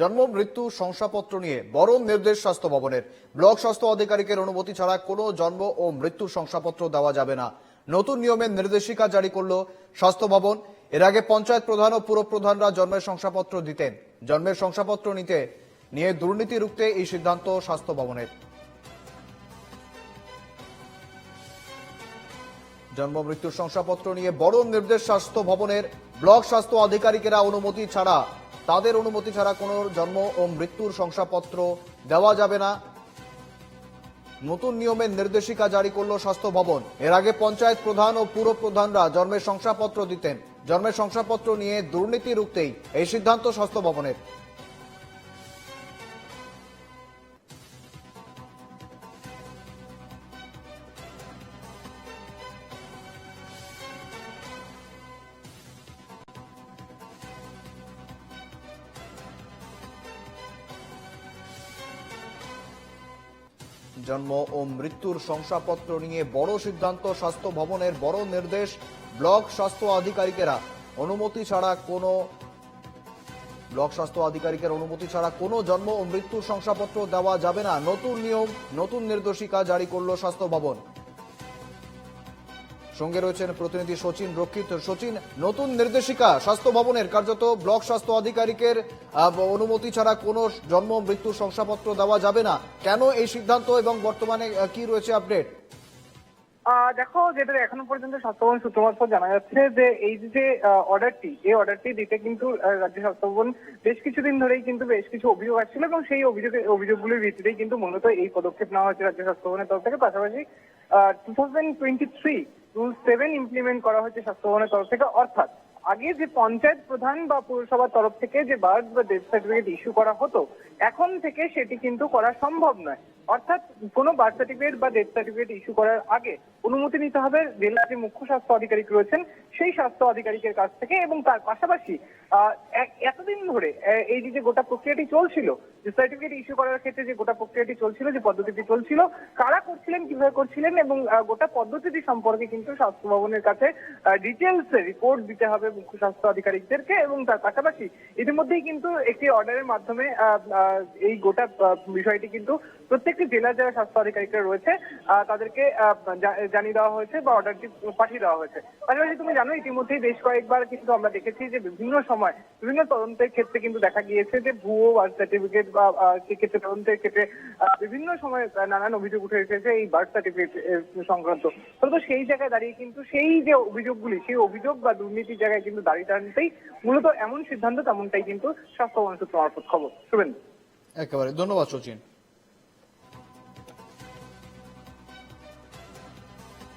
জন্ম, মৃত্যু, শংসাপত্র নিয়ে বড় নির্দেশ স্বাস্থ্য ভবনের। ব্লক স্বাস্থ্য আধিকারিকের অনুমতি ছাড়া কোনো জন্ম ও মৃত্যু শংসাপত্র দেওয়া যাবে না। নতুন নিয়মের নির্দেশিকা জারি করল স্বাস্থ্য ভবন। এর আগে পঞ্চায়েত প্রধান ও পুরপ্রধানরা জন্মের শংসাপত্র দিতেন। জন্মের শংসাপত্র নিতে নিয়ে দুর্নীতি রুখতে এই সিদ্ধান্ত স্বাস্থ্য ভবনের। জন্ম, মৃত্যুর শংসাপত্র নিয়ে বড় নির্দেশ স্বাস্থ্য ভবনের। ব্লক স্বাস্থ্য আধিকারিকেরা অনুমতি ছাড়া তাদের অনুমতি ছাড়া কোনো জন্ম ও মৃত্যুর শংসাপত্র দেওয়া যাবে না। নতুন নিয়মের নির্দেশিকা জারি করল স্বাস্থ্য ভবন। এর আগে পঞ্চায়েত প্রধান ও পুর প্রধানরা জন্মের শংসাপত্র দিতেন। জন্মের শংসাপত্র নিয়ে দুর্নীতি রুখতেই এই সিদ্ধান্ত স্বাস্থ্য ভবনের। জন্ম ও মৃত্যুর শংসাপত্র নিয়ে বড় সিদ্ধান্ত স্বাস্থ্য ভবনের বড় নির্দেশ ব্লক স্বাস্থ্য আধিকারিকেরা। অনুমতি ছাড়া কোনো ব্লক স্বাস্থ্য আধিকারিকের অনুমতি ছাড়া কোনো জন্ম ও মৃত্যুর শংসাপত্র দেওয়া যাবে না। নতুন নিয়ম, নতুন নির্দেশিকা জারি করল স্বাস্থ্য ভবন। সঙ্গে রয়েছেন প্রতিনিধি সচিন রক্ষিত। সচিন, নতুন নির্দেশিকা, স্বাস্থ্য ভবনের কার্যত ব্লক স্বাস্থ্য আধিকারিকের অনুমতি ছাড়া কোনো জন্ম মৃত্যুর শংসাপত্র দেওয়া যাবে না। কেন এই সিদ্ধান্ত এবং বর্তমানে কি রয়েছে আপডেট? দেখো, যেটা এখনও পর্যন্ত স্বাস্থ্যভবন সূত্র মারফত জানা যাচ্ছে যে এই যে অর্ডারটি এই অর্ডারটি দিতে কিন্তু রাজ্য স্বাস্থ্যভবন বেশ কিছুদিন ধরেই কিন্তু বেশ কিছু অভিযোগ আসছিল এবং সেই অভিযোগে, অভিযোগগুলির ভিত্তিতেই কিন্তু মূলত এই পদক্ষেপ নেওয়া হয়েছে রাজ্য স্বাস্থ্যভবনের তরফ থেকে। পাশাপাশি two thousand twenty three rule seven implement করা হয়েছে স্বাস্থ্য ভবনের তরফ থেকে। অর্থাৎ, আগে যে পঞ্চায়েত প্রধান বা পৌরসভার তরফ থেকে যে বার্থ বা ডেথ সার্টিফিকেট ইস্যু করা হতো, এখন থেকে সেটি কিন্তু করা সম্ভব নয়। অর্থাৎ কোনো বার্থ সার্টিফিকেট বা ডেথ সার্টিফিকেট ইস্যু করার আগে অনুমতি নিতে হবে জেলার যে মুখ্য স্বাস্থ্য আধিকারিক রয়েছেন, সেই স্বাস্থ্য আধিকারিকের কাছ থেকে এবং তার পাশাপাশি এতদিন ধরে এই যে গোটা প্রক্রিয়াটি চলছিল, যে সার্টিফিকেট ইস্যু করার ক্ষেত্রে যে গোটা প্রক্রিয়াটি চলছিল, যে পদ্ধতিটি চলছিল, কারা করছিলেন, কীভাবে করছিলেন এবং গোটা পদ্ধতিটি সম্পর্কে কিন্তু স্বাস্থ্য ভবনের কাছে ডিটেলস রিপোর্ট দিতে হবে মুখ্য স্বাস্থ্য আধিকারিকদেরকে এবং তার পাশাপাশি ইতিমধ্যেই কিন্তু একটি অর্ডারের মাধ্যমে এই গোটা বিষয়টি কিন্তু প্রত্যেকটি জেলার যারা স্বাস্থ্য আধিকারিকরা রয়েছে তাদেরকে জানিয়ে দেওয়া হয়েছে বা অর্ডারটি পাঠিয়ে দেওয়া হয়েছে। পাশাপাশি তুমি জানো ইতিমধ্যেই বেশ কয়েকবার কিন্তু আমরা দেখেছি যে বিভিন্ন সময় বিভিন্ন তদন্তের ক্ষেত্রে কিন্তু দেখা গিয়েছে যে ভুয়ো বার্থ সার্টিফিকেট বা আহ, সেক্ষেত্রে তদন্তের ক্ষেত্রে বিভিন্ন সময় নানান অভিযোগ উঠে এসেছে এই বার্থ সার্টিফিকেট সংক্রান্ত। তো সেই জায়গায় দাঁড়িয়ে কিন্তু সেই যে অভিযোগগুলি সেই অভিযোগ বা দুর্নীতির জায়গায় কিন্তু দাঁড়িয়ে টানতেই মূলত এমন সিদ্ধান্ত তেমনটাই কিন্তু স্বাস্থ্য সূত্র মারফত খবর। শুভেন্দু। একেবারে। ধন্যবাদ সচিন।